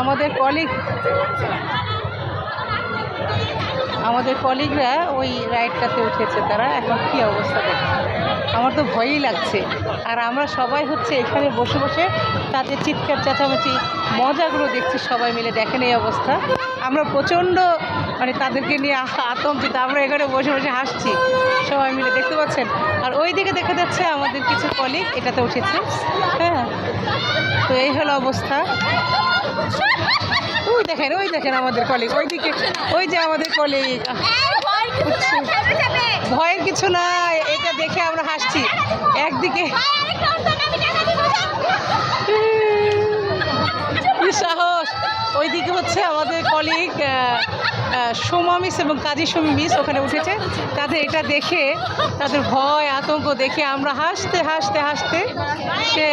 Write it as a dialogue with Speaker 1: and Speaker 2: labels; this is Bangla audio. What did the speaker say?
Speaker 1: আমাদের কলিগ আমাদের কলিগরা ওই রাইডটাতে উঠেছে তারা। এখন কী অবস্থা দেখে। আমার তো ভয়ই লাগছে। আর আমরা সবাই হচ্ছে এখানে বসে বসে তাদের চিৎকার, চেঁচামেচি, মজাগুলো দেখছি সবাই মিলে। দেখেন এই অবস্থা। আমরা প্রচণ্ড মানে তাদেরকে নিয়ে আতঙ্কিত। আমরা এখানে বসে বসে হাসছি। সবাই মিলে, দেখতে পাচ্ছেন? আর ওই দিকে দেখা যাচ্ছে আমাদের কিছু কলিগ এটাতে উঠেছে। হ্যাঁ। তো এই হলো অবস্থা। ওই দেখেন ওই দেখেন আমাদের কলিগ ওইদিকে ওই যে আমাদের কলিগ ভয়ের কিছু নাই এটা দেখে আমরা হাসছি। একদিকে কি সাহস। ওইদিকে হচ্ছে আমাদের কলিগ সোমা মিস এবং কাজী সুমি মিস ওখানে উঠেছে। তাদের এটা দেখে তাদের ভয় আতঙ্ক দেখে আমরা হাসতে হাসতে হাসতে সে